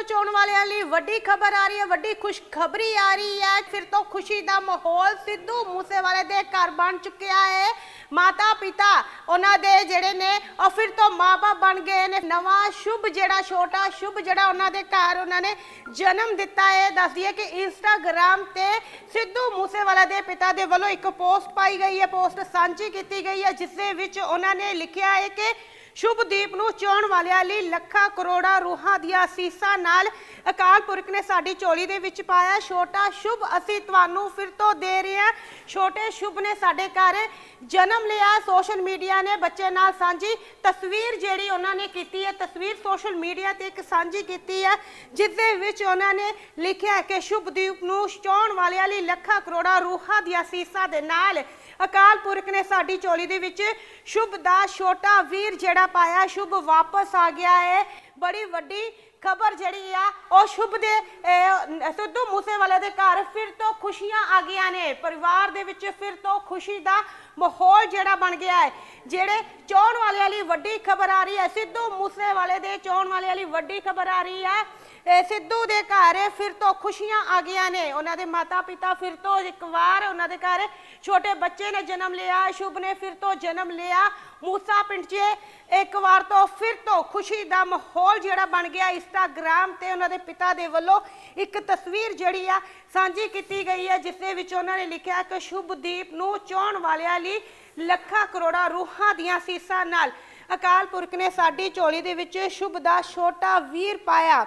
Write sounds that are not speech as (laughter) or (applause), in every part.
ਨੂੰ ਚਾਹਣ ਵਾਲਿਆਂ ਲਈ ਵੱਡੀ ਖਬਰ ਆ ਰਹੀ ਹੈ, ਵੱਡੀ ਖੁਸ਼ਖਬਰੀ ਆ ਰਹੀ ਹੈ। ਫਿਰ ਤੋਂ ਖੁਸ਼ੀ ਦਾ ਮਾਹੌਲ ਸਿੱਧੂ ਮੂਸੇਵਾਲੇ ਦੇ ਘਰ ਬਣ ਚੁੱਕਿਆ ਹੈ। ਮਾਤਾ ਪਿਤਾ ਉਹਨਾਂ ਦੇ ਜਿਹੜੇ ਨੇ ਉਹ ਫਿਰ ਤੋਂ ਮਾਪੇ ਬਣ ਗਏ ਨੇ। ਨਵਾਂ ਸ਼ੁਭ ਜਿਹੜਾ, ਛੋਟਾ ਸ਼ੁਭ ਜਿਹੜਾ ਉਹਨਾਂ ਦੇ ਘਰ ਉਹਨਾਂ ਨੇ ਜਨਮ ਦਿੱਤਾ ਹੈ। ਦੱਸਦੀ ਹੈ ਕਿ ਇੰਸਟਾਗ੍ਰam ਤੇ ਸਿੱਧੂ ਮੂਸੇਵਾਲਾ ਦੇ ਪਿਤਾ ਦੇ ਵੱਲੋਂ ਇੱਕ ਪੋਸਟ ਪਾਈ ਗਈ ਹੈ। ਪੋਸਟ ਸਾਂਝੀ ਕੀਤੀ ਗਈ ਹੈ, ਜਿਸ ਦੇ ਵਿੱਚ ਉਹਨਾਂ ਨੇ ਲਿਖਿਆ ਹੈ ਕਿ ਸ਼ੁਭਦੀਪ ਨੂੰ ਚਾਹਣ ਵਾਲਿਆਂ ਲਈ ਲੱਖਾਂ ਕਰੋੜਾਂ ਰੂਹਾਂ ਦੀਆਂ ਅਸੀਸਾਂ ਨਾਲ ਅਕਾਲ ਪੁਰਖ ਨੇ ਸਾਡੀ ਝੋਲੀ ਦੇ ਵਿੱਚ ਪਾਇਆ ਛੋਟਾ ਸ਼ੁਭ। ਅਸੀਂ ਤੁਹਾਨੂੰ ਫਿਰ ਤੋਂ ਦੇ ਰਹੇ ਹਾਂ, ਛੋਟੇ ਸ਼ੁਭ ਨੇ ਸਾਡੇ ਘਰ ਜਨਮ ਲਿਆ। ਸੋਸ਼ਲ ਮੀਡੀਆ ਨੇ ਬੱਚੇ ਨਾਲ ਸਾਂਝੀ ਤਸਵੀਰ ਜਿਹੜੀ ਉਹਨਾਂ ਨੇ ਕੀਤੀ ਹੈ, ਤਸਵੀਰ ਸੋਸ਼ਲ ਮੀਡੀਆ ਤੇ ਇੱਕ ਸਾਂਝੀ ਕੀਤੀ ਹੈ ਜਿਸ ਦੇ ਵਿੱਚ ਉਹਨਾਂ ਨੇ ਲਿਖਿਆ ਕਿ ਸ਼ੁਭਦੀਪ ਨੂੰ ਚਾਹਣ ਵਾਲਿਆਂ ਲਈ ਲੱਖਾਂ ਕਰੋੜਾਂ ਰੂਹਾਂ ਦੀਆਂ ਅਸੀਸਾਂ ਦੇ ਨਾਲ ਅਕਾਲ ਪੁਰਖ ਨੇ ਸਾਡੀ ਝੋਲੀ ਦੇ ਵਿੱਚ ਸ਼ੁਭ ਦਾ ਛੋਟਾ ਵੀਰ ਜਿਹੜਾ ਪਾਇਆ, ਸ਼ੁਭ ਵਾਪਸ ਆ ਗਿਆ ਹੈ ਬੜੀ ਵੱਡੀ ਖਬਰ ਜਿਹੜੀ ਆ, ਉਹ ਸ਼ੁਭ ਦੇ ਸਿੱਧੂ ਮੂਸੇਵਾਲੇ ਦੇ ਘਰ ਫਿਰ ਤੋਂ ਖੁਸ਼ੀਆਂ ਆ ਗਈਆਂ ਨੇ। ਪਰਿਵਾਰ ਦੇ ਵਿੱਚ ਫਿਰ ਤੋਂ ਖੁਸ਼ੀ ਦਾ ਮਾਹੌਲ ਜਿਹੜਾ ਬਣ ਗਿਆ ਹੈ ਜਿਹੜੇ ਚਾਹਣ ਵਾਲਿਆਂ ਲਈ ਵੱਡੀ ਖਬਰ ਆ ਰਹੀ ਹੈ ਸਿੱਧੂ ਮੂਸੇਵਾਲੇ ਦੇ ਚਾਹਣ ਵਾਲਿਆਂ ਲਈ ਵੱਡੀ ਖਬਰ ਆ ਰਹੀ ਹੈ ਸਿੱਧੂ ਦੇ ਘਰ ਫਿਰ ਤੋਂ ਖੁਸ਼ੀਆਂ ਆ ਗਈਆਂ ਨੇ। ਉਹਨਾਂ ਦੇ ਮਾਤਾ ਪਿਤਾ ਫਿਰ ਤੋਂ ਇੱਕ ਵਾਰ ਉਹਨਾਂ ਦੇ ਘਰ ਛੋਟੇ ਬੱਚੇ ਨੇ ਜਨਮ ਲਿਆ, ਸ਼ੁਭ ਨੇ ਫਿਰ ਤੋਂ ਜਨਮ ਲਿਆ। ਮੂਸਾ ਪਿੰਡ 'ਚ ਇੱਕ ਵਾਰ ਤੋਂ ਫਿਰ ਤੋਂ ਖੁਸ਼ੀ ਦਾ ਮਾਹੌਲ ਜਿਹੜਾ ਬਣ ਗਿਆ ਇੰਸਟਾਗ੍ਰam ਤੇ ਉਹਨਾਂ ਦੇ ਪਿਤਾ ਦੇ ਵੱਲੋਂ ਇੱਕ ਤਸਵੀਰ ਜਿਹੜੀ ਆ ਸਾਂਝੀ ਕੀਤੀ ਗਈ ਹੈ, ਜਿਸ ਦੇ ਵਿੱਚ ਉਹਨਾਂ ਨੇ ਲਿਖਿਆ ਕਿ ਸ਼ੁਭਦੀਪ ਨੂੰ ਚਾਹਣ ਵਾਲਿਆਂ ਲਈ ਲੱਖਾਂ ਕਰੋੜਾਂ ਰੂਹਾਂ ਦੀਆਂ ਸੀਸਾਂ ਨਾਲ ਅਕਾਲ ਪੁਰਖ ਨੇ ਸਾਡੀ ਝੋਲੀ ਦੇ ਵਿੱਚ ਸ਼ੁਭ ਦਾ ਛੋਟਾ ਵੀਰ ਪਾਇਆ।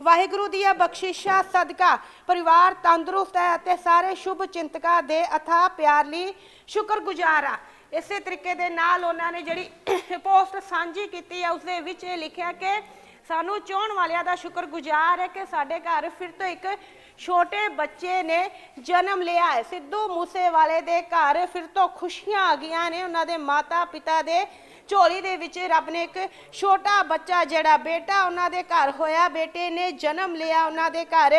ਵਾਹਿਗੁਰੂ ਦੀਆਂ ਬਖਸ਼ਿਸ਼ਾਂ, ਸਦਕਾ, ਪਰਿਵਾਰ ਤੰਦਰੁਸਤ ਹੈ ਅਤੇ ਸਾਰੇ ਸ਼ੁਭ ਚਿੰਤਕਾਂ ਦੇ ਅਥਾ ਪਿਆਰ ਲਈ ਸ਼ੁਕਰਗੁਜ਼ਾਰ ਆ ਇਸੇ ਤਰੀਕੇ ਦੇ ਨਾਲ ਉਹਨਾਂ ਨੇ ਜਿਹੜੀ (coughs) ਪੋਸਟ ਸਾਂਝੀ ਕੀਤੀ ਹੈ ਉਸ ਦੇ ਵਿੱਚ ਇਹ ਲਿਖਿਆ ਕਿ ਸਾਨੂੰ ਚਾਹਣ ਵਾਲਿਆਂ ਦਾ ਸ਼ੁਕਰਗੁਜ਼ਾਰ ਹੈ ਕਿ ਸਾਡੇ ਘਰ ਫਿਰ ਤੋਂ ਇੱਕ ਛੋਟੇ ਬੱਚੇ ਨੇ ਜਨਮ ਲਿਆ ਹੈ। ਸਿੱਧੂ ਮੂਸੇਵਾਲੇ ਦੇ ਘਰ ਫਿਰ ਤੋਂ ਖੁਸ਼ੀਆਂ ਆ ਗਈਆਂ ਨੇ। ਉਹਨਾਂ ਦੇ ਮਾਤਾ ਪਿਤਾ ਦੇ ਝੋਲੀ ਦੇ ਵਿੱਚ ਰੱਬ ਨੇ ਇੱਕ ਛੋਟਾ ਬੱਚਾ ਜਿਹੜਾ ਬੇਟਾ ਉਹਨਾਂ ਦੇ ਘਰ ਹੋਇਆ, ਬੇਟੇ ਨੇ ਜਨਮ ਲਿਆ ਉਹਨਾਂ ਦੇ ਘਰ।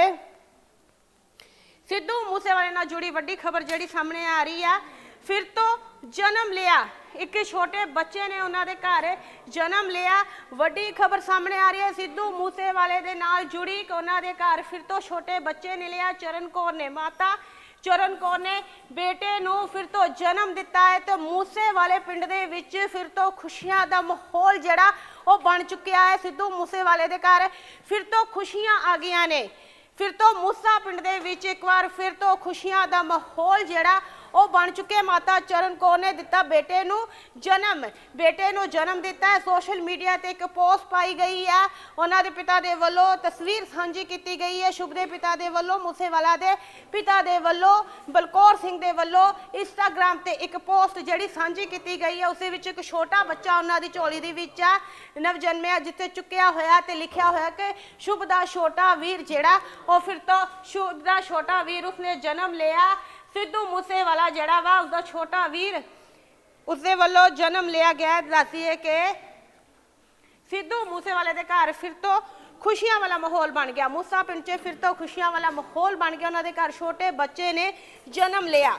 ਸਿੱਧੂ ਮੂਸੇਵਾਲੇ ਨਾਲ ਜੁੜੀ ਵੱਡੀ ਖਬਰ ਜਿਹੜੀ ਸਾਹਮਣੇ ਆ ਰਹੀ ਆ ਫਿਰ ਤੋਂ ਜਨਮ ਲਿਆ। ਇੱਕ ਛੋਟੇ ਬੱਚੇ ਨੇ ਉਹਨਾਂ ਦੇ ਘਰ ਜਨਮ ਲਿਆ। ਵੱਡੀ ਖਬਰ ਸਾਹਮਣੇ ਆ ਰਹੀ ਹੈ। ਸਿੱਧੂ ਮੂਸੇਵਾਲੇ ਦੇ ਨਾਲ ਜੁੜੀ ਕਿ ਉਹਨਾਂ ਦੇ ਘਰ ਫਿਰ ਤੋਂ ਛੋਟੇ ਬੱਚੇ ਨੇ ਲਿਆ। ਚਰਨ ਕੌਰ ਨੇ ਮਾਤਾ। ਚਰਨ ਕੌਰ ਨੇ ਬੇਟੇ ਨੂੰ ਫਿਰ ਤੋਂ ਜਨਮ ਦਿੱਤਾ ਹੈ ਤੇ ਮੂਸੇ ਵਾਲੇ ਪਿੰਡ ਦੇ ਵਿੱਚ ਫਿਰ ਤੋਂ ਖੁਸ਼ੀਆਂ ਦਾ ਮਾਹੌਲ ਜਿਹੜਾ ਉਹ ਬਣ ਚੁੱਕਿਆ ਹੈ। ਸਿੱਧੂ ਮੂਸੇ ਵਾਲੇ ਦੇ ਘਰ ਫਿਰ ਤੋਂ ਖੁਸ਼ੀਆਂ ਆ ਗਈਆਂ ਨੇ। ਫਿਰ ਤੋਂ ਮੂਸਾ ਪਿੰਡ ਦੇ ਵਿੱਚ ਇੱਕ ਵਾਰ ਫਿਰ ਤੋਂ ਖੁਸ਼ੀਆਂ ਦਾ ਮਾਹੌਲ ਜਿਹੜਾ ਉਹ ਬਣ ਚੁੱਕੇ ਮਾਤਾ ਚਰਨ ਕੌਰ ਨੇ ਦਿੱਤਾ ਬੇਟੇ ਨੂੰ ਜਨਮ। ਬੇਟੇ ਨੂੰ ਜਨਮ ਦਿੱਤਾ ਹੈ। ਸੋਸ਼ਲ ਮੀਡੀਆ ਤੇ ਇੱਕ ਪੋਸਟ ਪਾਈ ਗਈ ਹੈ। ਉਹਨਾਂ ਦੇ ਪਿਤਾ ਦੇ ਵੱਲੋਂ ਤਸਵੀਰ ਸਾਂਝੀ ਕੀਤੀ ਗਈ ਹੈ। ਸ਼ੁਭ ਦੇ ਪਿਤਾ ਦੇ ਵੱਲੋਂ, ਮੂਸੇਵਾਲਾ ਦੇ ਪਿਤਾ ਦੇ ਵੱਲੋਂ, ਬਲਕੌਰ ਸਿੰਘ ਦੇ ਵੱਲੋਂ ਇੰਸਟਾਗ੍ਰam ਤੇ ਇੱਕ ਪੋਸਟ ਜਿਹੜੀ ਸਾਂਝੀ ਕੀਤੀ ਗਈ ਹੈ। ਉਸ ਵਿੱਚ ਇੱਕ ਛੋਟਾ ਬੱਚਾ ਉਹਨਾਂ ਦੀ ਝੋਲੀ ਦੇ ਵਿੱਚ ਹੈ। ਨਵਜਨਮਿਆ ਜਿੱਥੇ ਚੁੱਕਿਆ ਹੋਇਆ ਤੇ ਲਿਖਿਆ ਹੋਇਆ ਕਿ ਸ਼ੁਭ ਦਾ ਛੋਟਾ ਵੀਰ ਜਿਹੜਾ, ਉਹ ਫਿਰ ਤੋਂ ਸ਼ੁਭ ਦਾ ਛੋਟਾ ਵੀਰ ਉਸਨੇ ਜਨਮ ਲਿਆ। ਸਿੱਧੂ ਮੂਸੇਵਾਲਾ ਜਿਹੜਾ ਵਾ, ਉਸਦਾ ਛੋਟਾ ਵੀਰ, ਉਸਦੇ ਵੱਲੋਂ ਜਨਮ ਲਿਆ ਗਿਆ ਦੱਸੀਏ ਕਿ ਸਿੱਧੂ ਮੂਸੇਵਾਲੇ ਦੇ ਘਰ ਫਿਰ ਤੋਂ ਖੁਸ਼ੀਆਂ ਵਾਲਾ ਮਾਹੌਲ ਬਣ ਗਿਆ। ਮੂਸਾ ਪਿੰਡ 'ਚ ਫਿਰ ਤੋਂ ਖੁਸ਼ੀਆਂ ਵਾਲਾ ਮਾਹੌਲ ਬਣ ਗਿਆ। ਉਹਨਾਂ ਦੇ ਘਰ ਛੋਟੇ ਬੱਚੇ ਨੇ ਜਨਮ ਲਿਆ।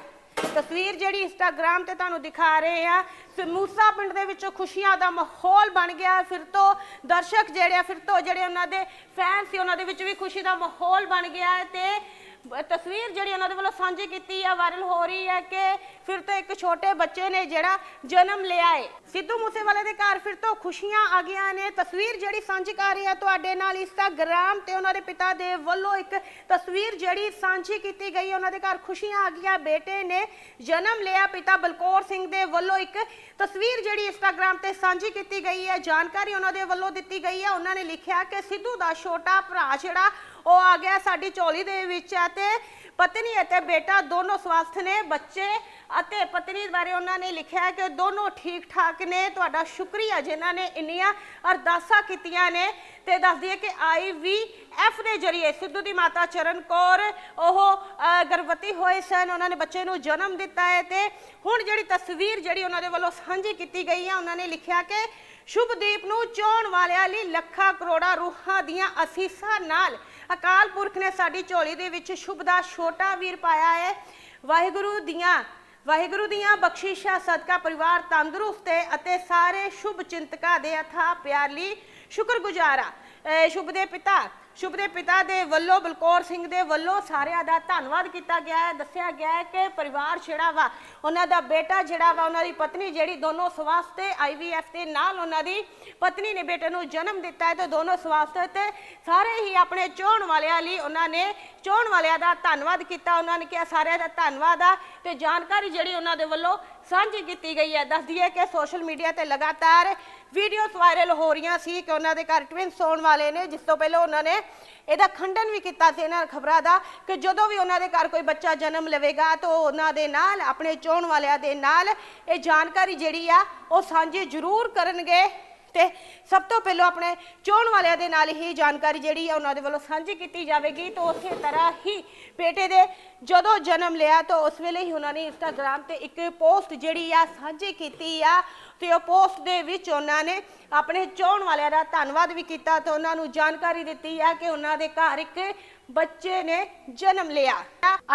ਤਸਵੀਰ ਜਿਹੜੀ ਇੰਸਟਾਗ੍ਰam ਤੇ ਤੁਹਾਨੂੰ ਦਿਖਾ ਰਹੇ ਆ ਮੂਸਾ ਪਿੰਡ ਦੇ ਵਿੱਚ ਖੁਸ਼ੀਆਂ ਦਾ ਮਾਹੌਲ ਬਣ ਗਿਆ ਫਿਰ ਤੋਂ ਦਰਸ਼ਕ ਜਿਹੜੇ ਆ, ਫਿਰ ਤੋਂ ਜਿਹੜੇ ਉਹਨਾਂ ਦੇ ਫੈਨ ਸੀ, ਉਹਨਾਂ ਦੇ ਵਿੱਚ ਵੀ ਖੁਸ਼ੀ ਦਾ ਮਾਹੌਲ ਬਣ ਗਿਆ ਤੇ ਬ- ਤਸਵੀਰ ਜਿਹੜੀ ਉਹਨਾਂ ਦੇ ਵੱਲੋਂ ਸਾਂਝੀ ਕੀਤੀ ਆ ਵਾਇਰਲ ਹੋ ਰਹੀ ਹੈ ਕਿ ਫਿਰ ਤੋਂ ਇੱਕ ਛੋਟੇ ਬੱਚੇ ਨੇ ਜਿਹੜਾ ਜਨਮ ਲਿਆ ਹੈ ਸਿੱਧੂ ਮੂਸੇਵਾਲੇ ਦੇ ਘਰ ਫਿਰ ਤੋਂ ਖੁਸ਼ੀਆਂ ਆ ਗਈਆਂ ਨੇ। ਤਸਵੀਰ ਜਿਹੜੀ ਸਾਂਝੀ ਕਰ ਰਹੀ ਹੈ ਤੁਹਾਡੇ ਨਾਲ ਇੰਸਟਾਗ੍ਰam ਤੇ ਉਹਨਾਂ ਦੇ ਪਿਤਾ ਦੇ ਵੱਲੋਂ ਇੱਕ ਤਸਵੀਰ ਜਿਹੜੀ ਸਾਂਝੀ ਕੀਤੀ ਗਈ ਹੈ ਉਹਨਾਂ ਦੇ ਘਰ ਖੁਸ਼ੀਆਂ ਆ ਗਈਆਂ। ਬੇਟੇ ਨੇ ਜਨਮ ਲਿਆ, ਪਿਤਾ ਬਲਕੌਰ ਸਿੰਘ ਦੇ ਵੱਲੋਂ ਇੱਕ ਤਸਵੀਰ ਜਿਹੜੀ ਇੰਸਟਾਗ੍ਰਾਮ ਤੇ ਸਾਂਝੀ ਕੀਤੀ ਗਈ ਹੈ ਜਾਣਕਾਰੀ ਉਹਨਾਂ ਦੇ ਵੱਲੋਂ ਦਿੱਤੀ ਗਈ ਹੈ ਉਹਨਾਂ ਨੇ ਲਿਖਿਆ ਕਿ ਸਿੱਧੂ ਦਾ ਛੋਟਾ ਭਰਾ ਜਿਹੜਾ ਉਹ ਆ ਗਿਆ ਸਾਡੀ ਚੋਲੀ ਦੇ ਵਿੱਚ ਹੈ ਤੇ ਪਤਨੀ ਅਤੇ ਬੇਟਾ ਦੋਨੋਂ ਸਵਸਥ ਨੇ ਬੱਚੇ ਅਤੇ ਪਤਨੀ ਬਾਰੇ ਉਹਨਾਂ ਨੇ ਲਿਖਿਆ ਕਿ ਦੋਨੋਂ ਠੀਕ ਠਾਕ ਨੇ। ਤੁਹਾਡਾ ਸ਼ੁਕਰੀਆ ਜਿਨ੍ਹਾਂ ਨੇ ਇੰਨੀਆਂ ਅਰਦਾਸਾਂ ਕੀਤੀਆਂ ਨੇ ਤੇ ਦੱਸ ਦਈਏ ਕਿ ਆਈਵੀਐਫ ਦੇ ਜਰੀਏ ਸਿੱਧੂ ਦੀ ਮਾਤਾ ਚਰਨ ਕੌਰ, ਉਹ ਗਰਭਵਤੀ ਹੋਏ ਸਨ। ਉਹਨਾਂ ਨੇ ਬੱਚੇ ਨੂੰ ਜਨਮ ਦਿੱਤਾ ਹੈ ਤੇ ਹੁਣ ਜਿਹੜੀ ਤਸਵੀਰ ਜਿਹੜੀ ਉਹਨਾਂ ਦੇ ਵੱਲੋਂ ਸਾਂਝੀ ਕੀਤੀ ਗਈ ਹੈ, ਉਹਨਾਂ ਨੇ ਲਿਖਿਆ ਕਿ ਸ਼ੁਭਦੀਪ ਨੂੰ ਚੋਣ ਵਾਲਿਆਂ ਲਈ ਲੱਖਾਂ ਕਰੋੜਾਂ ਰੂਹਾਂ ਦੀਆਂ ਅਸੀਸਾਂ ਨਾਲ ਅਕਾਲ ਪੁਰਖ ਨੇ ਸਾਡੀ ਝੋਲੀ ਦੇ ਵਿੱਚ ਸ਼ੁਭ ਦਾ ਛੋਟਾ ਵੀਰ ਪਾਇਆ ਹੈ। ਵਾਹਿਗੁਰੂ ਦੀਆਂ ਵਾਹਿਗੁਰੂ ਦੀਆਂ ਬਖਸ਼ਿਸ਼ਾਂ ਸਦਕਾ ਪਰਿਵਾਰ ਤੰਦਰੁਸਤ ਹੈ ਅਤੇ ਸਾਰੇ ਸ਼ੁਭ ਚਿੰਤਕਾਂ ਦੇ ਅਥਾ ਪਿਆਰ ਲਈ ਸ਼ੁਕਰਗੁਜ਼ਾਰ ਅਹ ਸ਼ੁਭ ਦੇ ਪਿਤਾ ਸ਼ੁਭ ਦੇ ਪਿਤਾ ਦੇ ਵੱਲੋਂ, ਬਲਕੌਰ ਸਿੰਘ ਦੇ ਵੱਲੋਂ ਸਾਰਿਆਂ ਦਾ ਧੰਨਵਾਦ ਕੀਤਾ ਗਿਆ ਹੈ। ਦੱਸਿਆ ਗਿਆ ਹੈ ਕਿ ਪਰਿਵਾਰ ਜਿਹੜਾ ਵਾ, ਉਹਨਾਂ ਦਾ ਬੇਟਾ ਜਿਹੜਾ ਵਾ, ਉਹਨਾਂ ਦੀ ਪਤਨੀ ਜਿਹੜੀ ਦੋਨੋਂ ਸਵਾਸਤੇ ਆਈਵੀਐਫ ਦੇ ਨਾਲ ਉਹਨਾਂ ਦੀ ਪਤਨੀ ਨੇ ਬੇਟੇ ਨੂੰ ਜਨਮ ਦਿੱਤਾ ਹੈ ਤੇ ਦੋਨੋਂ ਸਵਾਸਤੇ ਤੇ ਸਾਰੇ ਹੀ ਆਪਣੇ ਚੋਣ ਵਾਲਿਆਂ ਲਈ ਉਹਨਾਂ ਨੇ ਚੋਣ ਵਾਲਿਆਂ ਦਾ ਧੰਨਵਾਦ ਕੀਤਾ। ਉਹਨਾਂ ਨੇ ਕਿਹਾ ਸਾਰਿਆਂ ਦਾ ਧੰਨਵਾਦ ਆ ਤੇ ਜਾਣਕਾਰੀ ਜਿਹੜੀ ਉਹਨਾਂ ਦੇ ਵੱਲੋਂ ਸਾਂਝੀ ਕੀਤੀ ਗਈ ਹੈ। ਦੱਸਦੀ ਹੈ ਕਿ ਸੋਸ਼ਲ ਮੀਡੀਆ ਤੇ ਲਗਾਤਾਰ ਵੀਡੀਓਜ਼ ਵਾਇਰਲ ਹੋ ਰਹੀਆਂ ਸੀ ਕਿ ਉਹਨਾਂ ਦੇ ਘਰ ਟਵਿੰਸ ਹੋਣ ਵਾਲੇ ਨੇ, ਜਿਸ ਤੋਂ ਪਹਿਲਾਂ ਉਹਨਾਂ ਨੇ ਇਹਦਾ ਖੰਡਨ ਵੀ ਕੀਤਾ ਸੀ ਇਹਨਾਂ ਖਬਰਾਂ ਦਾ ਕਿ ਜਦੋਂ ਵੀ ਉਹਨਾਂ ਦੇ ਘਰ ਕੋਈ ਬੱਚਾ ਜਨਮ ਲਵੇਗਾ ਤਾਂ ਉਹ ਉਹਨਾਂ ਦੇ ਨਾਲ, ਆਪਣੇ ਚੋਣ ਵਾਲਿਆਂ ਦੇ ਨਾਲ ਇਹ ਜਾਣਕਾਰੀ ਜਿਹੜੀ ਆ ਉਹ ਸਾਂਝੀ ਜ਼ਰੂਰ ਕਰਨਗੇ ਤੇ ਸਭ ਤੋਂ ਪਹਿਲਾਂ ਆਪਣੇ ਚੋਣ ਵਾਲਿਆਂ ਦੇ ਨਾਲ ਹੀ ਜਾਣਕਾਰੀ ਜਿਹੜੀ ਆ ਉਹਨਾਂ ਦੇ ਵੱਲੋਂ ਸਾਂਝੀ ਕੀਤੀ ਜਾਵੇਗੀ ਤਾਂ ਉਸੇ ਤਰ੍ਹਾਂ ਹੀ ਬੇਟੇ ਦੇ ਜਦੋਂ ਜਨਮ ਲਿਆ ਤਾਂ ਉਸ ਵੇਲੇ ਹੀ ਉਹਨਾਂ ਨੇ ਇੰਸਟਾਗ੍ਰam ਤੇ ਇੱਕ ਪੋਸਟ ਜਿਹੜੀ ਆ ਸਾਂਝੀ ਕੀਤੀ ਆ ਤੇ ਉਹ ਪੋਸਟ ਦੇ ਵਿੱਚ ਉਹਨਾਂ ਨੇ ਆਪਣੇ ਚਾਹਣ ਵਾਲਿਆਂ ਦਾ ਧੰਨਵਾਦ ਵੀ ਕੀਤਾ ਤੇ ਉਹਨਾਂ ਨੂੰ ਜਾਣਕਾਰੀ ਦਿੱਤੀ ਹੈ ਕਿ ਉਹਨਾਂ ਦੇ ਘਰ ਇੱਕ ਬੱਚੇ ਨੇ ਜਨਮ ਲਿਆ।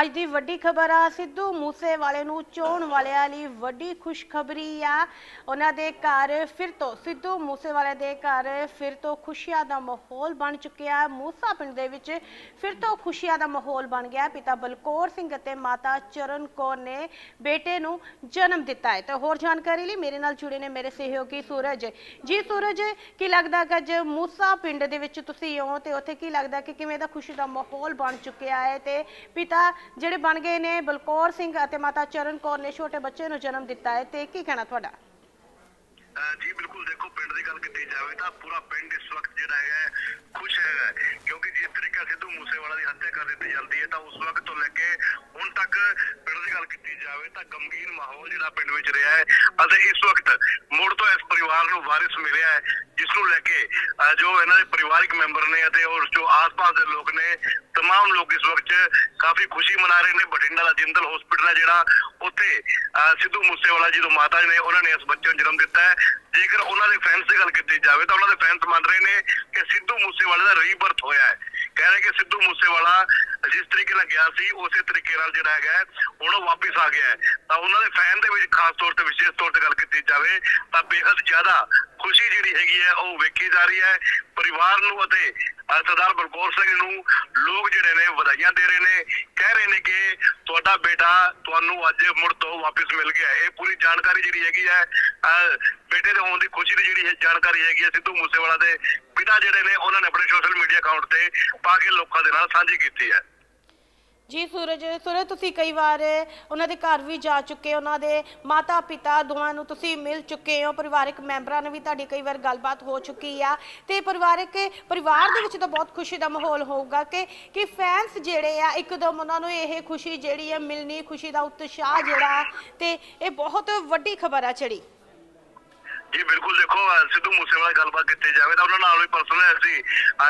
ਅੱਜ ਦੀ ਵੱਡੀ ਖਬਰ ਆ, ਸਿੱਧੂ ਮੂਸੇ ਵਾਲੇ ਨੂੰ ਚੋਣ ਵਾਲਿਆਂ ਲਈ ਵੱਡੀ ਖੁਸ਼ਖਬਰੀ ਆ। ਉਹਨਾਂ ਦੇ ਘਰ ਫਿਰ ਤੋਂ, ਸਿੱਧੂ ਮੂਸੇ ਵਾਲੇ ਦੇ ਘਰ ਫਿਰ ਤੋਂ ਖੁਸ਼ੀਆਂ ਦਾ ਮਾਹੌਲ ਬਣ ਚੁੱਕਿਆ। ਮੂਸਾ ਪਿੰਡ ਦੇ ਵਿੱਚ ਫਿਰ ਤੋਂ ਖੁਸ਼ੀਆਂ ਦਾ ਮਾਹੌਲ ਬਣ ਗਿਆ। ਪਿਤਾ ਬਲਕੌਰ ਸਿੰਘ ਅਤੇ ਮਾਤਾ ਚਰਨ ਕੌਰ ਨੇ ਬੇਟੇ ਨੂੰ ਜਨਮ ਦਿੱਤਾ ਹੈ। ਤੇ ਹੋਰ ਜਾਣਕਾਰੀ ਲਈ ਮੇਰੇ ਨਾਲ ਜੁੜੇ ਨੇ ਮੇਰੇ ਸਹਿਯੋਗੀ ਸੂਰਜ। ਜੀ ਸੂਰਜ, ਕੀ ਲੱਗਦਾ ਕਿ ਅੱਜ ਮੂਸਾ ਪਿੰਡ ਦੇ ਵਿੱਚ ਤੁਸੀਂ ਹੋ ਤੇ ਉੱਥੇ ਕੀ ਲੱਗਦਾ ਕਿ ਕਿਵੇਂ ਦਾ ਖੁਸ਼ੀ ਦਾ ਮਾਹੌਲ ਬਣ ਚੁੱਕਿਆ ਹੈ ਤੇ ਪਿਤਾ ਜਿਹੜੇ ਬਣ ਗਏ ਨੇ ਬਲਕੌਰ ਸਿੰਘ ਅਤੇ ਮਾਤਾ ਚਰਨ ਕੌਰ ਨੇ ਛੋਟੇ ਬੱਚੇ ਨੂੰ ਜਨਮ ਦਿੱਤਾ ਹੈ ਤੇ ਕੀ ਕਹਿਣਾ ਤੁਹਾਡਾ? ਜੀ ਬਿਲਕੁਲ, ਦੇਖੋ ਪਿੰਡ ਦੀ ਗੱਲ ਕੀਤੀ ਜਾਵੇ ਤਾਂ ਪੂਰਾ ਪਿੰਡ ਇਸ ਵਕਤ ਜਿਹੜਾ ਹੈਗਾ ਖੁਸ਼ ਹੈਗਾ ਕਿਉਂਕਿ ਜਿਸ ਤਰੀਕੇ ਸਿੱਧੂ ਮੂਸੇਵਾਲਾ ਦੀ ਹੱਤਿਆ ਕਰ ਦਿੱਤੀ ਜਾਂਦੀ ਹੈ ਤਾਂ ਉਸ ਵਕਤ ਤੋਂ ਲੈ ਕੇ ਹੁਣ ਤੱਕ ਪਿੰਡ ਦੀ ਗੱਲ ਕੀਤੀ ਜਾਵੇ ਤਾਂ ਗਮਗੀਨ ਮਾਹੌਲ ਜਿਹੜਾ ਪਿੰਡ ਵਿੱਚ ਰਿਹਾ ਹੈ। ਅਤੇ ਇਸ ਵਕਤ ਮੁੜ ਤੋਂ ਇਸ ਪਰਿਵਾਰ ਨੂੰ ਵਾਰਿਸ ਮਿਲਿਆ ਹੈ, ਜਿਸ ਨੂੰ ਲੈ ਕੇ ਜੋ ਇਹਨਾਂ ਦੇ ਪਰਿਵਾਰਿਕ ਮੈਂਬਰ ਨੇ ਅਤੇ ਹੋਰ ਜੋ ਆਸ-ਪਾਸ ਦੇ ਲੋਕ ਨੇ, ਤਮਾਮ ਲੋਕ ਇਸ ਵਕਤ ਕਾਫੀ ਖੁਸ਼ੀ ਮਨਾ ਰਹੇ ਨੇ। ਬਠਿੰਡਾ ਦਾ ਜਿੰਦਲ ਹਸਪੀਟਲ ਹੈ ਜਿਹੜਾ, ਉੱਥੇ ਅਹ ਸਿੱਧੂ ਮੂਸੇਵਾਲਾ ਜੀ ਤੋਂ ਮਾਤਾ ਜੀ ਨੇ ਉਹਨਾਂ ਨੇ ਇਸ ਬੱਚੇ ਨੂੰ ਜਨਮ ਦਿੱਤਾ ਹੈ। ਜੇਕਰ ਉਹਨਾਂ ਦੇ ਫੈਨਸ ਦੀ ਗੱਲ ਕੀਤੀ ਜਾਵੇ ਤਾਂ ਉਹਨਾਂ ਦੇ ਫੈਨਸ ਮੰਨ ਰਹੇ ਨੇ ਕਿ ਸਿੱਧੂ ਮੂਸੇਵਾਲੇ ਦਾ ਰੀਬਰਥ ਹੋਇਆ ਹੈ। ਕਹਿ ਰਹੇ ਕਿ ਸਿੱਧੂ ਮੂਸੇਵਾਲਾ ਜਿਸ ਤਰੀਕੇ ਨਾਲ ਗਿਆ ਸੀ, ਉਸੇ ਤਰੀਕੇ ਨਾਲ ਜਿਹੜਾ ਹੈਗਾ ਹੁਣ ਉਹ ਵਾਪਸ ਆ ਗਿਆ ਤਾਂ ਉਹਨਾਂ ਦੇ ਫੈਨ ਦੇ ਵਿੱਚ ਖਾਸ ਤੌਰ ਤੇ, ਵਿਸ਼ੇਸ਼ ਤੌਰ ਤੇ ਗੱਲ ਕੀਤੀ ਜਾਵੇ, ਤਾਂ ਬੇहद ਜ਼ਿਆਦਾ ਖੁਸ਼ੀ ਜਿਹੜੀ ਹੈਗੀ ਹੈ, ਉਹ ਵੇਖੀ ਜਾ ਰਹੀ ਹੈ। ਪਰਿਵਾਰ ਨੂੰ ਅਤੇ ਸਰਦਾਰ ਬਲਕੌਰ ਸਿੰਘ ਨੂੰ ਲੋਕ ਜਿਹੜੇ ਨੇ, ਵਧਾਈਆਂ ਦੇ ਰਹੇ ਨੇ। ਕਹਿ ਰਹੇ ਨੇ ਕਿ ਤੁਹਾਡਾ ਬੇਟਾ ਤੁਹਾਨੂੰ ਅੱਜ ਮੁੜ ਤੋਂ ਵਾਪਸ ਮਿਲ ਗਿਆ। ਇਹ ਪੂਰੀ ਜਾਣਕਾਰੀ ਜਿਹੜੀ ਹੈਗੀ ਹੈ, ਅਹ ਬੇਟੇ ਦੇ ਹੋਣ ਦੀ ਖੁਸ਼ੀ ਦੀ ਜਿਹੜੀ ਹੈ ਜਾਣਕਾਰੀ ਹੈਗੀ ਹੈ ਸਿੱਧੂ ਮੂਸੇਵਾਲਾ ਦੇ ਪਿਤਾ ਜਿਹੜੇ ਨੇ, ਉਹਨਾਂ ਨੇ ਆਪਣੇ ਸੋਸ਼ਲ ਮੀਡੀਆ ਅਕਾਊਂਟ ਤੇ ਪਾ ਕੇ ਲੋਕਾਂ ਦੇ ਨਾਲ ਸਾਂਝੀ ਕੀਤੀ ਹੈ। ਜੀ, ਸੂਰਜ ਸੂਰਜ ਤੁਸੀਂ ਕਈ ਵਾਰ ਉਹਨਾਂ ਦੇ ਘਰ ਵੀ ਜਾ ਚੁੱਕੇ, ਉਹਨਾਂ ਦੇ ਮਾਤਾ ਪਿਤਾ ਦੋਵਾਂ ਨੂੰ ਤੁਸੀਂ ਮਿਲ ਚੁੱਕੇ ਹੋ, ਪਰਿਵਾਰਕ ਮੈਂਬਰਾਂ ਨਾਲ ਵੀ ਤੁਹਾਡੀ ਕਈ ਵਾਰ ਗੱਲਬਾਤ ਹੋ ਚੁੱਕੀ ਆ ਤੇ ਪਰਿਵਾਰਕ, ਪਰਿਵਾਰ ਦੇ ਵਿੱਚ ਤਾਂ ਬਹੁਤ ਖੁਸ਼ੀ ਦਾ ਮਾਹੌਲ ਹੋਊਗਾ ਕਿ ਕਿ ਫੈਨਸ ਜਿਹੜੇ ਆ, ਇੱਕਦਮ ਉਹਨਾਂ ਨੂੰ ਇਹ ਖੁਸ਼ੀ ਜਿਹੜੀ ਆ ਮਿਲਣੀ, ਖੁਸ਼ੀ ਦਾ ਉਤਸ਼ਾਹ ਜਿਹੜਾ ਤੇ ਇਹ ਬਹੁਤ ਵੱਡੀ ਖਬਰ ਆ ਚੜੀ ਜੀ, ਬਿਲਕੁਲ ਦੇਖੋ ਸਿੱਧੂ ਮੂਸੇਵਾਲਾ ਗੱਲਬਾਤ ਕੀਤੀ ਜਾਵੇ ਤਾਂ ਉਹਨਾਂ ਨਾਲ ਵੀ ਪਰਸਨਲ ਅਸੀਂ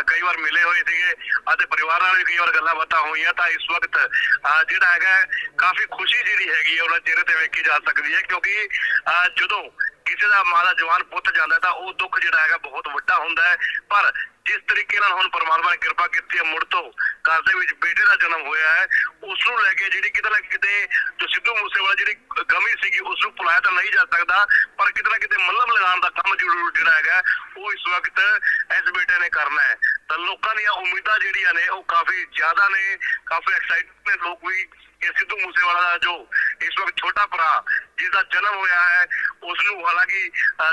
ਕਈ ਵਾਰ ਮਿਲੇ ਹੋਏ ਸੀਗੇ ਅਤੇ ਪਰਿਵਾਰ ਨਾਲ ਵੀ ਕਈ ਵਾਰ ਗੱਲਾਂ ਬਾਤਾਂ ਹੋਈਆਂ ਤਾਂ ਇਸ ਵਕਤ ਅਹ ਜਿਹੜਾ ਹੈਗਾ ਕਾਫੀ ਖੁਸ਼ੀ ਜਿਹੜੀ ਹੈਗੀ ਹੈ ਉਹਨਾਂ ਚਿਹਰੇ ਤੇ ਵੇਖੀ ਜਾ ਸਕਦੀ ਹੈ ਕਿਉਂਕਿ ਅਹ ਜਦੋਂ ਕਿਸੇ ਦਾ ਮਾਂ ਦਾ ਜਵਾਨ ਪੁੱਤ ਜਾਂਦਾ ਤਾਂ ਉਹ ਦੁੱਖ ਜਿਹੜਾ ਹੈਗਾ ਬਹੁਤ ਵੱਡਾ ਹੁੰਦਾ ਹੈ। ਪਰ ਜਿਸ ਤਰੀਕੇ ਨਾਲ ਹੁਣ ਪਰਮਾਤਮਾ ਨੇ ਕਿਰਪਾ ਕੀਤੀ ਹੈ ਮੁੜ ਤੋਂ ਘਰ ਦੇ ਵਿੱਚ ਬੇਟੇ ਦਾ ਜਨਮ ਹੋਇਆ ਹੈ ਉਸ ਨੂੰ ਲੈ ਕੇ ਜਿਹੜੀ ਕਿਤੇ ਨਾ ਕਿਤੇ ਜੋ ਸਿੱਧੂ ਮੂਸੇਵਾਲਾ ਜਿਹੜੀ ਕਮੀ ਸੀਗੀ ਉਸ ਨੂੰ ਭੁਲਾਇਆ ਤਾਂ ਨਹੀਂ ਜਾ ਸਕਦਾ, ਪਰ ਕਿਤੇ ਨਾ ਕਿਤੇ ਮੱਲਮ ਲਗਾਉਣ ਦਾ ਕੰਮ ਜ਼ਰੂਰ ਜਿਹੜਾ ਹੈਗਾ, ਉਹ ਇਸ ਵਕਤ ਇਸ ਬੇਟੇ ਨੇ ਕਰਨਾ ਹੈ। ਤਾਂ ਲੋਕਾਂ ਦੀਆਂ ਉਮੀਦਾਂ ਜਿਹੜੀਆਂ ਨੇ ਉਹ ਕਾਫੀ ਜ਼ਿਆਦਾ ਨੇ, ਕਾਫੀ ਐਕਸਾਈਟਡ ਨੇ, ਲੋਕ ਵੀ ਕਿ ਸਿੱਧੂ ਮੂਸੇਵਾਲਾ ਦਾ ਜੋ ਇਸ ਵਕਤ ਛੋਟਾ ਭਰਾ ਜਿਸ ਦਾ ਜਨਮ ਹੋਇਆ ਹੈ ਉਸ ਨੂੰ ਹਾਲਾਂਕਿ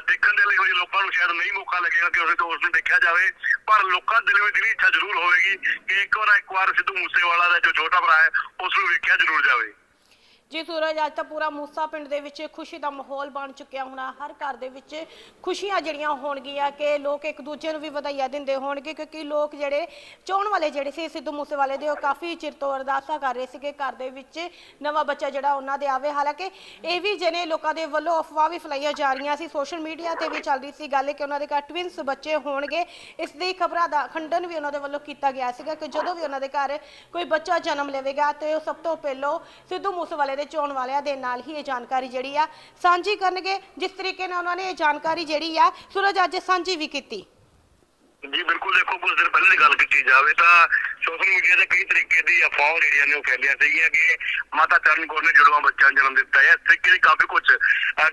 ਦੇਖਣ ਦੇ ਲਈ ਹੋਈ ਲੋਕਾਂ ਨੂੰ ਸ਼ਾਇਦ ਨਹੀਂ ਮੌਕਾ ਲੱਗੇਗਾ ਕਿ ਉਸ ਤੋਂ ਉਸ ਨੂੰ ਦੇਖਿਆ ਜਾਵੇ, ਪਰ ਲੋਕਾਂ ਦਿਲ ਵਿੱਚ ਜਿਹੜੀ ਇੱਛਾ ਜ਼ਰੂਰ ਹੋਵੇਗੀ ਕਿ ਇੱਕ ਵਾਰ ਇੱਕ ਵਾਰ ਸਿੱਧੂ ਮੂਸੇਵਾਲਾ ਦਾ ਜੋ ਛੋਟਾ ਭਰਾ ਹੈ ਉਸ ਨੂੰ ਵੇਖਿਆ ਜ਼ਰੂਰ ਜਾਵੇ। ਜੀ ਸੂਰਜ, ਅੱਜ ਤਾਂ ਪੂਰਾ ਮੂਸਾ ਪਿੰਡ ਦੇ ਵਿੱਚ ਖੁਸ਼ੀ ਦਾ ਮਾਹੌਲ ਬਣ ਚੁੱਕਿਆ ਹੋਣਾ। ਹਰ ਘਰ ਦੇ ਵਿੱਚ ਖੁਸ਼ੀਆਂ ਜਿਹੜੀਆਂ ਹੋਣਗੀਆਂ ਕਿ ਲੋਕ ਇੱਕ ਦੂਜੇ ਨੂੰ ਵੀ ਵਧਾਈਆਂ ਦਿੰਦੇ ਹੋਣਗੇ ਕਿਉਂਕਿ ਲੋਕ ਜਿਹੜੇ ਚਾਹਣ ਵਾਲੇ ਜਿਹੜੇ ਸੀ, ਸਿੱਧੂ ਮੂਸੇਵਾਲੇ ਦੇ, ਉਹ ਕਾਫੀ ਚਿਰ ਤੋਂ ਅਰਦਾਸਾਂ ਕਰ ਰਹੇ ਸੀਗੇ ਘਰ ਦੇ ਵਿੱਚ ਨਵਾਂ ਬੱਚਾ ਜਿਹੜਾ ਉਹਨਾਂ ਦੇ ਆਵੇ। ਹਾਲਾਂਕਿ ਇਹ ਵੀ ਜਨੇ ਲੋਕਾਂ ਦੇ ਵੱਲੋਂ ਅਫਵਾਹ ਵੀ ਫੈਲਾਈਆਂ ਜਾ ਰਹੀਆਂ ਸੀ। ਸੋਸ਼ਲ ਮੀਡੀਆ ਤੇ ਵੀ ਚੱਲ ਰਹੀ ਸੀ ਗੱਲ ਕਿ ਉਹਨਾਂ ਦੇ ਘਰ ਟਵਿੰਸ ਬੱਚੇ ਹੋਣਗੇ। ਇਸ ਦੀ ਖਬਰਾਂ ਦਾ ਖੰਡਨ ਵੀ ਉਹਨਾਂ ਦੇ ਵੱਲੋਂ ਕੀਤਾ ਗਿਆ ਸੀਗਾ ਕਿ ਜਦੋਂ ਵੀ ਉਹਨਾਂ ਦੇ ਘਰ ਕੋਈ ਬੱਚਾ ਜਨਮ ਲਵੇਗਾ ਤੇ ਉਹ ਸਭ ਤੋਂ ਪਹਿਲਾਂ ਸਿੱਧੂ ਮੂਸੇਵਾਲੇ ਦੇ ਚੋਣ ਵਾਲਿਆਂ ਦੇ ਨਾਲ ਹੀ ਇਹ ਜਾਣਕਾਰੀ ਜਿਹੜੀ ਆ ਸਾਂਝੀ ਕਰਨਗੇ। ਜਿਸ ਤਰੀਕੇ ਨਾਲ ਉਹਨਾਂ ਨੇ ਇਹ ਜਾਣਕਾਰੀ ਜਿਹੜੀ ਆ ਸੂਰਜ ਅੱਜ ਸਾਂਝੀ ਵੀ ਕੀਤੀ। ਜੀ, ਬਿਲਕੁਲ ਦੇਖੋ, ਕੁਝ ਦਿਨ ਪਹਿਲਾਂ ਦੀ ਗੱਲ ਕੀਤੀ ਜਾਵੇ ਤਾਂ ਸੋਸ਼ਲ ਮੀਡੀਆ ਤੇ ਕਈ ਤਰੀਕੇ ਦੀ ਅਫਵਾਹ ਜਿਹੜੀਆਂ ਨੇ ਉਹ ਫੈਲੀਆਂ ਸੀਗੀਆਂ ਕਿ ਮਾਤਾ ਚਰਨ ਕੌਰ ਨੇ ਜੁੜਵਾ ਬੱਚਾ ਨੂੰ ਜਨਮ ਦਿੱਤਾ ਹੈ, ਇਸ ਤਰੀਕੇ ਦੀ ਕਾਫੀ ਕੁਝ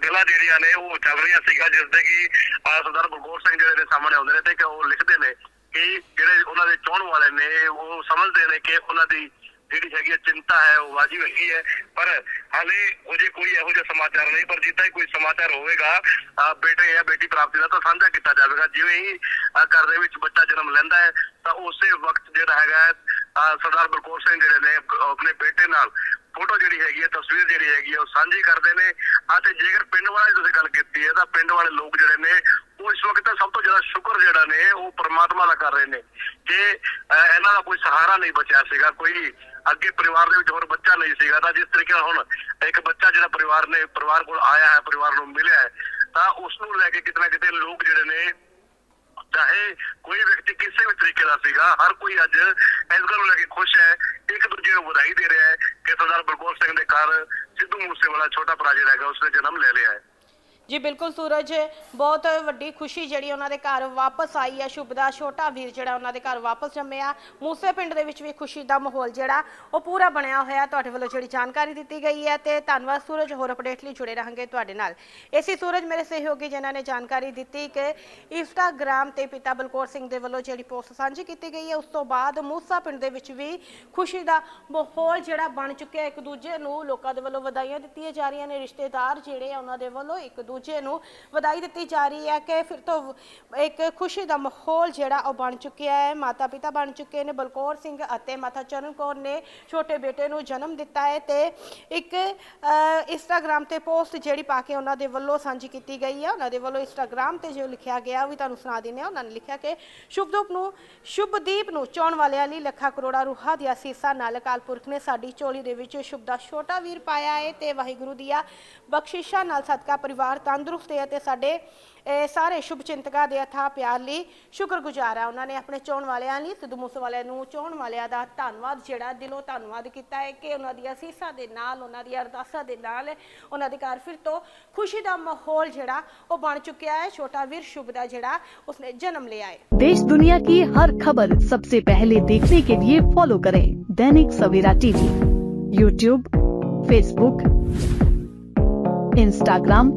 ਗੱਲਾਂ ਜਿਹੜੀਆਂ ਨੇ ਉਹ ਚੱਲ ਰਹੀਆਂ ਸੀਗਾ ਜਿਸ ਦੇ ਕਿ ਸਰਦਾਰ ਬਲਕੌਰ ਸਿੰਘ ਜਿਹੜੇ ਨੇ ਸਾਹਮਣੇ ਆਉਂਦੇ ਨੇ ਤੇ ਕਿ ਉਹ ਲਿਖਦੇ ਨੇ ਕਿ ਜਿਹੜੇ ਉਹਨਾਂ ਦੇ ਚੋਣ ਵਾਲੇ ਨੇ, ਉਹ ਸਮਝਦੇ ਨੇ ਕਿ ਉਹਨਾਂ ਦੀ ਜਿਹੜੀ ਹੈਗੀ ਹੈ ਚਿੰਤਾ ਹੈ ਉਹ ਵਾਜਿਬ ਹੈਗੀ ਹੈ। ਪਰ ਹਾਲੇ ਉਹਦੇ ਕੋਈ ਇਹੋ ਜਿਹਾ ਸਮਾਚਾਰ ਨਹੀਂ ਪਰ ਜਿੱਦਾਂ ਹੀ ਕੋਈ ਸਮਾਚਾਰ ਹੋਵੇਗਾ ਅਹ ਬੇਟੇ ਜਾਂ ਬੇਟੀ ਪ੍ਰਾਪਤੀ ਦਾ ਤਾਂ ਸਾਂਝਾ ਕੀਤਾ ਜਾਵੇਗਾ। ਜਿਵੇਂ ਹੀ ਅਹ ਘਰ ਦੇ ਵਿੱਚ ਬੱਚਾ ਜਨਮ ਲੈਂਦਾ ਹੈ ਤਾਂ ਉਸੇ ਵਕਤ ਜਿਹੜਾ ਹੈਗਾ ਹੈ, ਅਹ ਸਰਦਾਰ ਬਲਕੌਰ ਸਿੰਘ ਜਿਹੜੇ ਨੇ ਆਪਣੇ ਬੇਟੇ ਨਾਲ ਫੋਟੋ ਜਿਹੜੀ ਹੈਗੀ ਹੈ ਤਸਵੀਰ ਜਿਹੜੀ ਹੈਗੀ ਹੈ ਉਹ ਸਾਂਝੀ ਕਰਦੇ ਨੇ। ਅਤੇ ਜੇਕਰ ਪਿੰਡ ਵਾਲੇ ਦੀ ਤੁਸੀਂ ਗੱਲ ਕੀਤੀ ਹੈ ਤਾਂ ਪਿੰਡ ਵਾਲੇ ਲੋਕ ਜਿਹੜੇ ਨੇ ਉਹ ਇਸ ਵਕਤ ਸਭ ਤੋਂ ਜ਼ਿਆਦਾ ਸ਼ੁਕਰ ਜਿਹੜਾ ਨੇ, ਉਹ ਪ੍ਰਮਾਤਮਾ ਦਾ ਕਰ ਰਹੇ ਨੇ। ਕਿ ਇਹਨਾਂ ਦਾ ਕੋਈ ਸਹਾਰਾ ਨਹੀਂ ਬਚਿਆ ਸੀਗਾ, ਕੋਈ ਅੱਗੇ ਪਰਿਵਾਰ ਦੇ ਵਿੱਚ ਹੋਰ ਬੱਚਾ ਨਹੀਂ ਸੀਗਾ, ਤਾਂ ਜਿਸ ਤਰੀਕੇ ਨਾਲ ਹੁਣ ਇੱਕ ਬੱਚਾ ਜਿਹੜਾ ਪਰਿਵਾਰ ਨੇ, ਪਰਿਵਾਰ ਕੋਲ ਆਇਆ ਹੈ, ਪਰਿਵਾਰ ਨੂੰ ਮਿਲਿਆ ਹੈ, ਤਾਂ ਉਸ ਨੂੰ ਲੈ ਕੇ ਕਿਤੇ ਨਾ ਕਿਤੇ ਲੋਕ ਜਿਹੜੇ ਨੇ, ਚਾਹੇ ਕੋਈ ਵਿਅਕਤੀ ਕਿਸੇ ਵੀ ਤਰੀਕੇ ਦਾ ਸੀਗਾ, ਹਰ ਕੋਈ ਅੱਜ ਇਸ ਗੱਲ ਨੂੰ ਲੈ ਕੇ ਖੁਸ਼ ਹੈ, ਇੱਕ ਦੂਜੇ ਨੂੰ ਵਧਾਈ ਦੇ ਰਿਹਾ ਹੈ ਕਿ ਸਰਦਾਰ ਬਲਕੌਰ ਸਿੰਘ ਦੇ ਘਰ ਸਿੱਧੂ ਮੂਸੇਵਾਲਾ ਛੋਟਾ ਭਰਾ ਜਿਹੜਾ ਹੈਗਾ, ਉਸਨੇ ਜਨਮ ਲੈ ਲਿਆ ਹੈ। ਜੀ ਬਿਲਕੁਲ ਸੂਰਜ, ਬਹੁਤ ਵੱਡੀ ਖੁਸ਼ੀ ਜਿਹੜੀ ਉਹਨਾਂ ਦੇ ਘਰ ਵਾਪਸ ਆਈ ਹੈ। ਸ਼ੁਭ ਦਾ ਛੋਟਾ ਵੀਰ ਜਿਹੜਾ ਉਹਨਾਂ ਦੇ ਘਰ ਵਾਪਸ ਜੰਮਿਆ। ਮੂਸੇ ਪਿੰਡ ਦੇ ਵਿੱਚ ਵੀ ਖੁਸ਼ੀ ਦਾ ਮਾਹੌਲ ਜਿਹੜਾ, ਉਹ ਪੂਰਾ ਬਣਿਆ ਹੋਇਆ ਤੁਹਾਡੇ ਵੱਲੋਂ ਜਿਹੜੀ ਜਾਣਕਾਰੀ ਦਿੱਤੀ ਗਈ ਹੈ ਤੇ ਧੰਨਵਾਦ ਸੂਰਜ। ਹੋਰ ਅਪਡੇਟ ਲਈ ਜੁੜੇ ਰਹਾਂਗੇ ਤੁਹਾਡੇ ਨਾਲ। ਇਸੇ ਸੂਰਜ ਮੇਰੇ ਸਹਿਯੋਗੀ ਜਿਨ੍ਹਾਂ ਨੇ ਜਾਣਕਾਰੀ ਦਿੱਤੀ ਕਿ ਇੰਸਟਾਗ੍ਰam ਤੇ ਪਿਤਾ ਬਲਕੌਰ ਸਿੰਘ ਦੇ ਵੱਲੋਂ ਜਿਹੜੀ ਪੋਸਟ ਸਾਂਝੀ ਕੀਤੀ ਗਈ ਹੈ, ਉਸ ਤੋਂ ਬਾਅਦ ਮੂਸਾ ਪਿੰਡ ਦੇ ਵਿੱਚ ਵੀ ਖੁਸ਼ੀ ਦਾ ਮਾਹੌਲ ਜਿਹੜਾ ਬਣ ਚੁੱਕਿਆ ਇੱਕ ਦੂਜੇ ਨੂੰ ਲੋਕਾਂ ਦੇ ਵੱਲੋਂ ਵਧਾਈਆਂ ਦਿੱਤੀਆਂ ਜਾ ਰਹੀਆਂ ਨੇ। ਰਿਸ਼ਤੇਦਾਰ ਜਿਹੜੇ ਆ, ਉਹਨਾਂ ਦੇ ਵੱਲੋਂ ਇੱਕ ਦੂਜੇ ਨੂੰ ਵਧਾਈ ਦਿੱਤੀ ਜਾ ਰਹੀ ਹੈ ਕਿ ਫਿਰ ਤੋਂ ਇੱਕ ਖੁਸ਼ੀ ਦਾ ਮਾਹੌਲ ਜਿਹੜਾ ਉਹ ਬਣ ਚੁੱਕਿਆ ਹੈ। ਮਾਤਾ ਪਿਤਾ ਬਣ ਚੁੱਕੇ ਨੇ, ਬਲਕੌਰ ਸਿੰਘ ਅਤੇ ਮਾਤਾ ਚਰਨ ਕੌਰ ਨੇ ਛੋਟੇ ਬੇਟੇ ਨੂੰ ਜਨਮ ਦਿੱਤਾ ਹੈ ਤੇ ਇੱਕ ਇੰਸਟਾਗ੍ਰam ਤੇ ਪੋਸਟ ਜਿਹੜੀ ਪਾ ਕੇ ਉਹਨਾਂ ਦੇ ਵੱਲੋਂ ਸਾਂਝੀ ਕੀਤੀ ਗਈ ਹੈ। ਉਹਨਾਂ ਦੇ ਵੱਲੋਂ ਇੰਸਟਾਗ੍ਰam ਤੇ ਜੋ ਲਿਖਿਆ ਗਿਆ ਉਹ ਵੀ ਤੁਹਾਨੂੰ ਸੁਣਾ ਦਿੰਦੇ ਹਾਂ। ਉਹਨਾਂ ਨੇ ਲਿਖਿਆ ਕਿ ਸ਼ੁਭਦੀਪ ਨੂੰ ਸ਼ੁਭਦੀਪ ਨੂੰ ਚਾਉਣ ਵਾਲਿਆਂ ਲਈ ਲੱਖਾਂ ਕਰੋੜਾਂ ਰੂਹਾਂ ਦੀਆਂ ਅਸੀਸਾਂ ਨਾਲ ਅਕਾਲ ਪੁਰਖ ਨੇ ਸਾਡੀ ਝੋਲੀ ਦੇ ਵਿੱਚ ਸ਼ੁਭ ਦਾ ਛੋਟਾ ਵੀਰ ਪਾਇਆ ਹੈ ਤੇ ਵਾਹਿਗੁਰੂ ਦੀਆਂ ਬਖਸ਼ਿਸ਼ਾਂ ਨਾਲ ਸਦਕਾ ਪਰਿਵਾਰ ਤੰਦਰੁਸਤ ਹੈ ਤੇ ਸਾਡੇ ਇਹ ਸਾਰੇ ਸ਼ੁਭ ਚਿੰਤਕਾਂ ਦੇ ਅਥਾਹ ਪਿਆਰ ਲਈ ਸ਼ੁਕਰਗੁਜ਼ਾਰ ਹੈ ਉਹਨਾਂ ਨੇ ਆਪਣੇ ਚਾਉਣ ਵਾਲਿਆਂ ਲਈ ਸਿੱਧੂ ਮੂਸੇਵਾਲਿਆਂ ਨੂੰ ਚਾਉਣ ਵਾਲਿਆਂ ਦਾ ਧੰਨਵਾਦ ਜਿਹੜਾ ਦਿਲੋਂ ਧੰਨਵਾਦ ਕੀਤਾ ਹੈ ਕਿ ਉਹਨਾਂ ਦੀਆਂ ਅਸੀਸਾਂ ਦੇ ਨਾਲ ਉਹਨਾਂ ਦੀਆਂ ਅਰਦਾਸਾਂ ਦੇ ਨਾਲ ਉਹਨਾਂ ਦੇ ਘਰ ਫਿਰ ਤੋਂ ਖੁਸ਼ੀ ਦਾ ਮਾਹੌਲ ਜਿਹੜਾ ਉਹ ਬਣ ਚੁੱਕਿਆ ਹੈ ਛੋਟਾ ਵੀਰ ਸ਼ੁਭ ਦਾ ਜਿਹੜਾ ਉਸਨੇ ਜਨਮ ਲਿਆ ਹੈ देश दुनिया की हर खबर सबसे पहले देखने के लिए फॉलो करें Dainik Savera TV YouTube Facebook Instagram